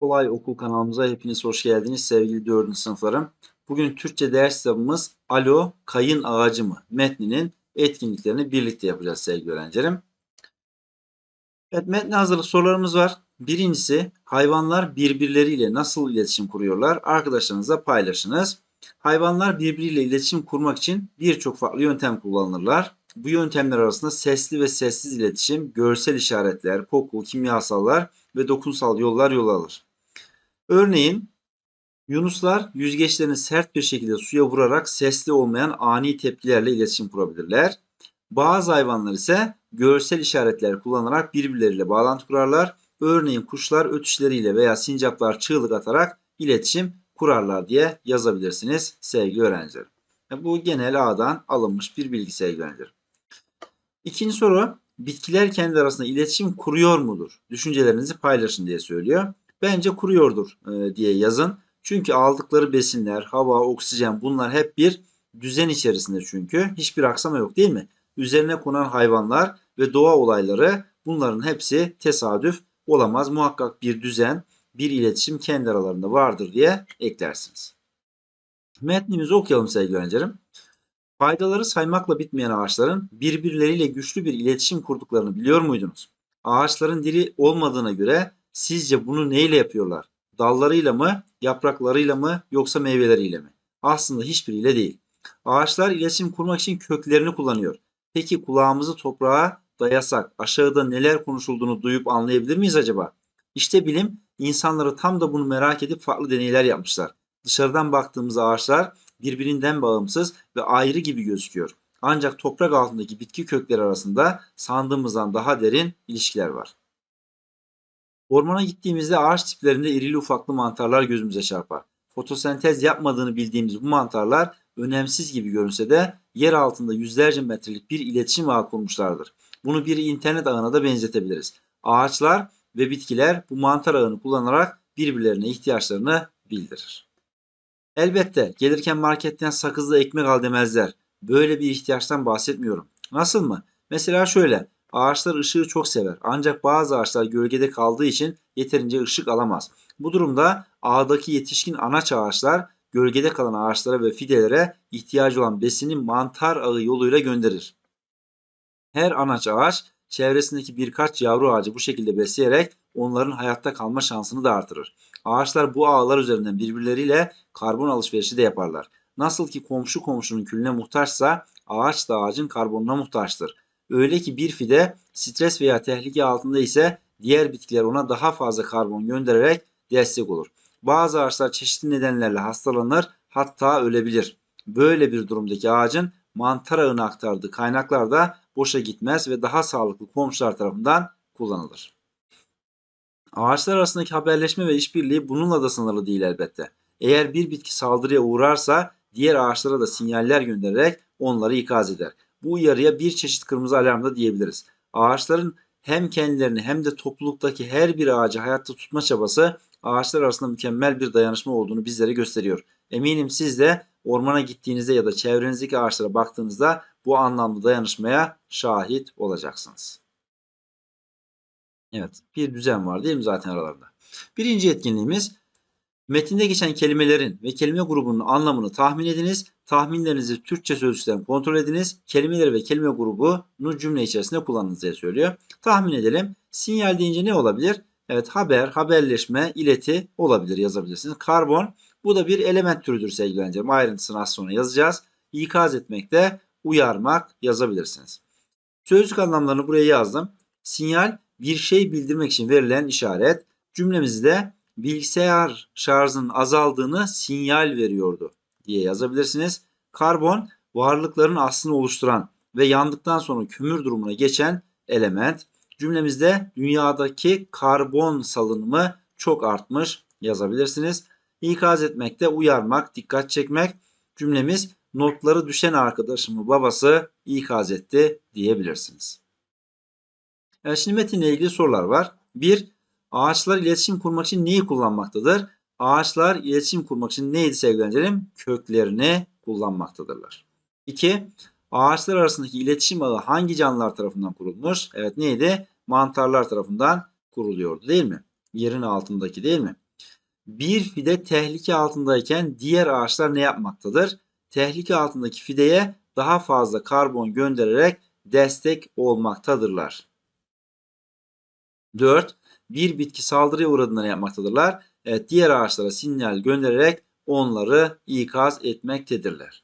Kolay Okul kanalımıza hepiniz hoş geldiniz sevgili 4. sınıflarım. Bugün Türkçe ders kitabımız Alo Kayın Ağacı mı metninin etkinliklerini birlikte yapacağız sevgili öğrencilerim. Evet metne hazırlık sorularımız var. Birincisi hayvanlar birbirleriyle nasıl iletişim kuruyorlar? Arkadaşlarınızla paylaşınız. Hayvanlar birbiriyle iletişim kurmak için birçok farklı yöntem kullanırlar. Bu yöntemler arasında sesli ve sessiz iletişim, görsel işaretler, koku, kimyasallar ve dokunsal yollar yol alır. Örneğin yunuslar yüzgeçlerini sert bir şekilde suya vurarak sesli olmayan ani tepkilerle iletişim kurabilirler. Bazı hayvanlar ise görsel işaretler kullanarak birbirleriyle bağlantı kurarlar. Örneğin kuşlar ötüşleriyle veya sincaplar çığlık atarak iletişim kurarlar diye yazabilirsiniz sevgili öğrencilerim. Bu genel A'dan alınmış bir bilgi sevgili öğrencilerim. İkinci soru bitkiler kendi arasında iletişim kuruyor mudur? Düşüncelerinizi paylaşın diye söylüyor. Bence kuruyordur e, diye yazın. Çünkü aldıkları besinler, hava, oksijen bunlar hep bir düzen içerisinde çünkü. Hiçbir aksama yok değil mi? Üzerine konan hayvanlar ve doğa olayları bunların hepsi tesadüf olamaz. Muhakkak bir düzen, bir iletişim kendi aralarında vardır diye eklersiniz. Metnimizi okuyalım sevgili öğrencilerim. Faydaları saymakla bitmeyen ağaçların birbirleriyle güçlü bir iletişim kurduklarını biliyor muydunuz? Ağaçların diri olmadığına göre sizce bunu neyle yapıyorlar? Dallarıyla mı, yapraklarıyla mı yoksa meyveleriyle mi? Aslında hiçbiriyle değil. Ağaçlar iletişim kurmak için köklerini kullanıyor. Peki kulağımızı toprağa dayasak aşağıda neler konuşulduğunu duyup anlayabilir miyiz acaba? İşte bilim insanları tam da bunu merak edip farklı deneyler yapmışlar. Dışarıdan baktığımız ağaçlar birbirinden bağımsız ve ayrı gibi gözüküyor. Ancak toprak altındaki bitki kökleri arasında sandığımızdan daha derin ilişkiler var. Ormana gittiğimizde ağaç tiplerinde irili ufaklı mantarlar gözümüze çarpar. Fotosentez yapmadığını bildiğimiz bu mantarlar önemsiz gibi görünse de yer altında yüzlerce metrelik bir iletişim ağı kurmuşlardır. Bunu bir internet ağına da benzetebiliriz. Ağaçlar ve bitkiler bu mantar ağını kullanarak birbirlerine ihtiyaçlarını bildirir. Elbette gelirken marketten sakızlı ekmek al demezler. Böyle bir ihtiyaçtan bahsetmiyorum. Nasıl mı? Mesela şöyle. Ağaçlar ışığı çok sever. Ancak bazı ağaçlar gölgede kaldığı için yeterince ışık alamaz. Bu durumda ağdaki yetişkin anaç ağaçlar gölgede kalan ağaçlara ve fidelere ihtiyacı olan besini mantar ağı yoluyla gönderir. Her anaç ağaç çevresindeki birkaç yavru ağacı bu şekilde besleyerek onların hayatta kalma şansını da artırır. Ağaçlar bu ağlar üzerinden birbirleriyle karbon alışverişi de yaparlar. Nasıl ki komşu komşunun külüne muhtaçsa ağaç da ağacın karbonuna muhtaçtır. Öyle ki bir fide stres veya tehlike altında ise diğer bitkiler ona daha fazla karbon göndererek destek olur. Bazı ağaçlar çeşitli nedenlerle hastalanır hatta ölebilir. Böyle bir durumdaki ağacın mantar ağına aktardığı kaynaklar da boşa gitmez ve daha sağlıklı komşular tarafından kullanılır. Ağaçlar arasındaki haberleşme ve işbirliği bununla da sınırlı değil elbette. Eğer bir bitki saldırıya uğrarsa diğer ağaçlara da sinyaller göndererek onları ikaz eder. Bu uyarıya bir çeşit kırmızı alarm da diyebiliriz. Ağaçların hem kendilerini hem de topluluktaki her bir ağacı hayatta tutma çabası ağaçlar arasında mükemmel bir dayanışma olduğunu bizlere gösteriyor. Eminim siz de ormana gittiğinizde ya da çevrenizdeki ağaçlara baktığınızda bu anlamlı dayanışmaya şahit olacaksınız. Evet bir düzen var değil mi zaten aralarında. Birinci etkinliğimiz metinde geçen kelimelerin ve kelime grubunun anlamını tahmin ediniz. Tahminlerinizi Türkçe sözlükten kontrol ediniz. Kelimeleri ve kelime grubunu cümle içerisinde kullanınız diye söylüyor. Tahmin edelim. Sinyal deyince ne olabilir? Evet haber, haberleşme, ileti olabilir yazabilirsiniz. Karbon bu da bir element türüdür sevgili öğrencilerim. Ayrıntısını az sonra yazacağız. İkaz etmek de uyarmak yazabilirsiniz. Sözcük anlamlarını buraya yazdım. Sinyal bir şey bildirmek için verilen işaret. Cümlemizde bilgisayar şarjının azaldığını sinyal veriyordu diye yazabilirsiniz. Karbon varlıkların aslını oluşturan ve yandıktan sonra kömür durumuna geçen element. Cümlemizde dünyadaki karbon salınımı çok artmış yazabilirsiniz. İkaz etmekte uyarmak, dikkat çekmek. Cümlemiz notları düşen arkadaşımı babası ikaz etti diyebilirsiniz. Yani şimdi metinle ilgili sorular var. 1. Ağaçlar iletişim kurmak için neyi kullanmaktadır? Ağaçlar iletişim kurmak için neydi sevgili öğrencilerim? Köklerini kullanmaktadırlar. 2. Ağaçlar arasındaki iletişim ağı hangi canlılar tarafından kurulmuş? Evet neydi? mantarlar tarafından kuruluyordu değil mi? Yerin altındaki değil mi? Bir fide tehlike altındayken diğer ağaçlar ne yapmaktadır? Tehlike altındaki fideye daha fazla karbon göndererek destek olmaktadırlar. 4. Bir bitki saldırıya uğradığında ne yapmaktadırlar? Evet, diğer ağaçlara sinyal göndererek onları ikaz etmektedirler.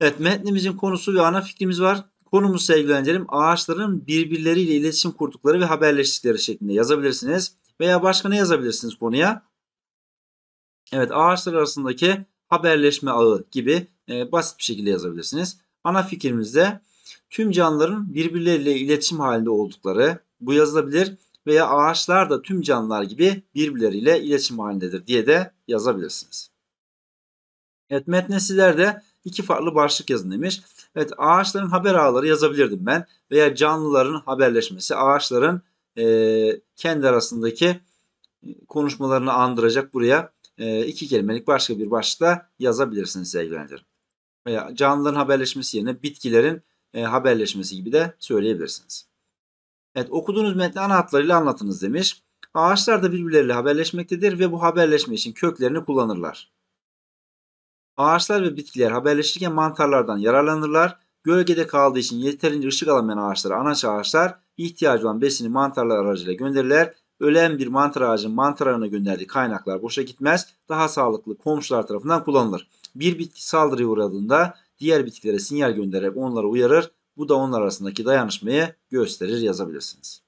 Evet, metnimizin konusu ve ana fikrimiz var. Konumuz sevgili ağaçların birbirleriyle iletişim kurdukları ve haberleştikleri şeklinde yazabilirsiniz. Veya başka ne yazabilirsiniz konuya? Evet ağaçlar arasındaki haberleşme ağı gibi e, basit bir şekilde yazabilirsiniz. Ana fikrimizde tüm canlıların birbirleriyle iletişim halinde oldukları bu yazılabilir veya ağaçlar da tüm canlılar gibi birbirleriyle iletişim halindedir diye de yazabilirsiniz. Evet metne sizler de iki farklı başlık yazın demiş. Evet ağaçların haber ağları yazabilirdim ben veya canlıların haberleşmesi ağaçların e, kendi arasındaki konuşmalarını andıracak buraya e, iki kelimelik başka bir başlıkla yazabilirsiniz sevgili. Veya canlıların haberleşmesi yerine bitkilerin e, haberleşmesi gibi de söyleyebilirsiniz. Evet okuduğunuz metni ana hatlarıyla anlatınız demiş. Ağaçlar da birbirleriyle haberleşmektedir ve bu haberleşme için köklerini kullanırlar. Ağaçlar ve bitkiler haberleşirken mantarlardan yararlanırlar. Gölgede kaldığı için yeterince ışık alamayan ağaçlar, anaç ağaçlar ihtiyacı olan besini mantarlar aracılığıyla gönderirler. Ölen bir mantar ağacın mantar ağına gönderdiği kaynaklar boşa gitmez. Daha sağlıklı komşular tarafından kullanılır. Bir bitki saldırıya uğradığında diğer bitkilere sinyal göndererek onları uyarır. Bu da onlar arasındaki dayanışmayı gösterir yazabilirsiniz.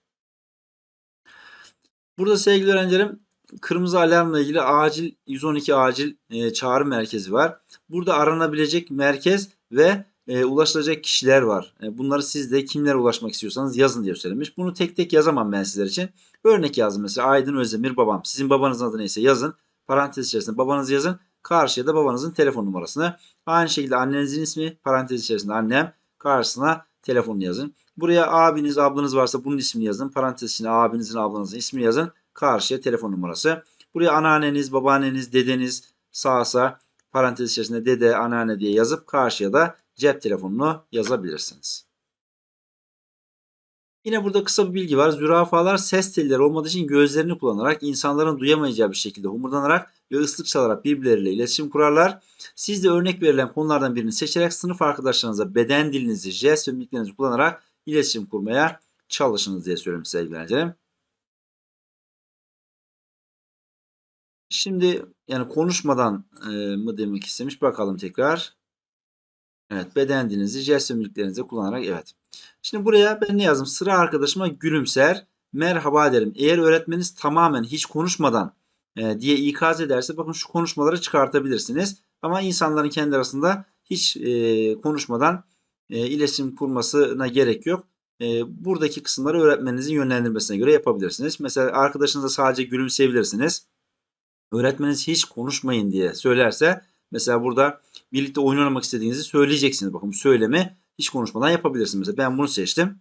Burada sevgili öğrencilerim kırmızı alarmla ilgili acil 112 acil e, çağrı merkezi var. Burada aranabilecek merkez ve e, ulaşılacak kişiler var. E, bunları siz de kimlere ulaşmak istiyorsanız yazın diye söylemiş. Bunu tek tek yazamam ben sizler için. Örnek yazın mesela Aydın Özdemir babam. Sizin babanızın adı neyse yazın. Parantez içerisinde babanızı yazın. Karşıya da babanızın telefon numarasını. Aynı şekilde annenizin ismi parantez içerisinde annem. Karşısına telefonunu yazın. Buraya abiniz ablanız varsa bunun ismini yazın. Parantez içine abinizin ablanızın ismini yazın. Karşıya telefon numarası. Buraya anneanneniz, babaanneniz, dedeniz sağsa parantez içerisinde dede, anneanne diye yazıp karşıya da cep telefonunu yazabilirsiniz. Yine burada kısa bir bilgi var. Zürafalar ses telleri olmadığı için gözlerini kullanarak insanların duyamayacağı bir şekilde homurdanarak ve ıslık çalarak birbirleriyle iletişim kurarlar. Siz de örnek verilen konulardan birini seçerek sınıf arkadaşlarınıza beden dilinizi, jest ve mimiklerinizi kullanarak iletişim kurmaya çalışınız diye söylüyorum sevgili öğrencilerim. Şimdi yani konuşmadan e, mı demek istemiş bakalım tekrar. Evet beden dilinizi jest kullanarak evet. Şimdi buraya ben ne yazdım? Sıra arkadaşıma gülümser, merhaba derim. Eğer öğretmeniniz tamamen hiç konuşmadan e, diye ikaz ederse bakın şu konuşmaları çıkartabilirsiniz. Ama insanların kendi arasında hiç e, konuşmadan e, iletişim kurmasına gerek yok. E, buradaki kısımları öğretmeninizin yönlendirmesine göre yapabilirsiniz. Mesela arkadaşınıza sadece gülümseyebilirsiniz. Öğretmeniniz hiç konuşmayın diye söylerse mesela burada birlikte oyun oynamak istediğinizi söyleyeceksiniz. Bakın bu söylemi hiç konuşmadan yapabilirsiniz. Mesela ben bunu seçtim.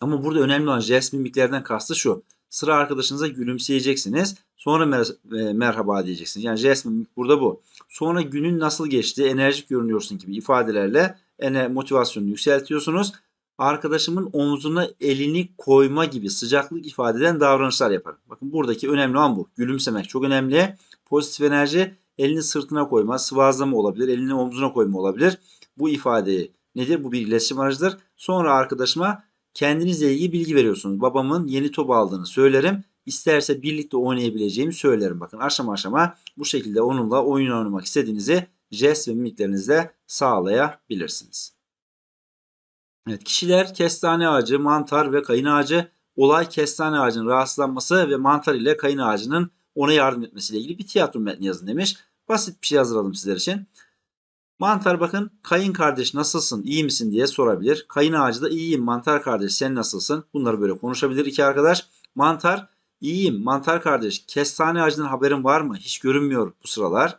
Ama burada önemli olan jest mimiklerden kastı şu. Sıra arkadaşınıza gülümseyeceksiniz. Sonra mer e, merhaba diyeceksiniz. Yani jest mimik burada bu. Sonra günün nasıl geçti, enerjik görünüyorsun gibi ifadelerle ene motivasyonunu yükseltiyorsunuz. Arkadaşımın omzuna elini koyma gibi sıcaklık ifade eden davranışlar yaparım. Bakın buradaki önemli olan bu. Gülümsemek çok önemli. Pozitif enerji elini sırtına koyma, sıvazlama olabilir, elini omzuna koyma olabilir. Bu ifadeyi nedir? Bu bir iletişim aracıdır. Sonra arkadaşıma kendinizle ilgili bilgi veriyorsunuz. Babamın yeni top aldığını söylerim. İsterse birlikte oynayabileceğimi söylerim. Bakın aşama aşama bu şekilde onunla oyun oynamak istediğinizi jest ve mimiklerinizle sağlayabilirsiniz. Evet, kişiler kestane ağacı, mantar ve kayın ağacı olay kestane ağacının rahatsızlanması ve mantar ile kayın ağacının ona yardım etmesiyle ilgili bir tiyatro metni yazın demiş. Basit bir şey hazırladım sizler için. Mantar bakın kayın kardeş nasılsın iyi misin diye sorabilir. Kayın ağacı da iyiyim mantar kardeş sen nasılsın? Bunları böyle konuşabilir iki arkadaş. Mantar iyiyim mantar kardeş kestane ağacının haberin var mı? Hiç görünmüyor bu sıralar.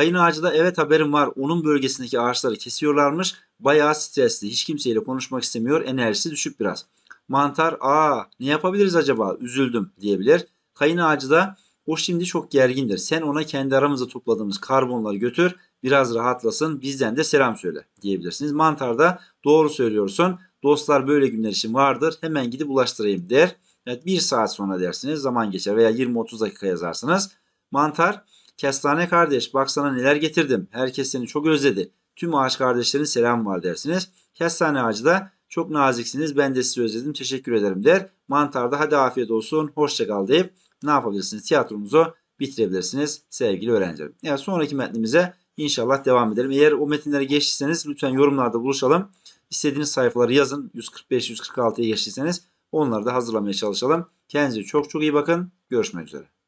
Kayın ağacı da evet haberim var onun bölgesindeki ağaçları kesiyorlarmış. Bayağı stresli hiç kimseyle konuşmak istemiyor enerjisi düşük biraz. Mantar aa ne yapabiliriz acaba üzüldüm diyebilir. Kayın ağacı da o şimdi çok gergindir. Sen ona kendi aramızda topladığımız karbonları götür biraz rahatlasın bizden de selam söyle diyebilirsiniz. Mantarda doğru söylüyorsun Dostlar böyle günler için vardır. Hemen gidip ulaştırayım der. Evet bir saat sonra dersiniz. Zaman geçer veya 20-30 dakika yazarsınız. Mantar. Kestane kardeş bak sana neler getirdim. Herkes seni çok özledi. Tüm ağaç kardeşlerin selam var dersiniz. Kestane ağacı da çok naziksiniz. Ben de sizi özledim. Teşekkür ederim der. Mantar da hadi afiyet olsun. Hoşça kal deyip ne yapabilirsiniz? Tiyatromuzu bitirebilirsiniz sevgili öğrencilerim. Evet sonraki metnimize inşallah devam edelim. Eğer o metinleri geçtiyseniz lütfen yorumlarda buluşalım. İstediğiniz sayfaları yazın. 145-146'ya geçtiyseniz onları da hazırlamaya çalışalım. Kendinize çok çok iyi bakın. Görüşmek üzere.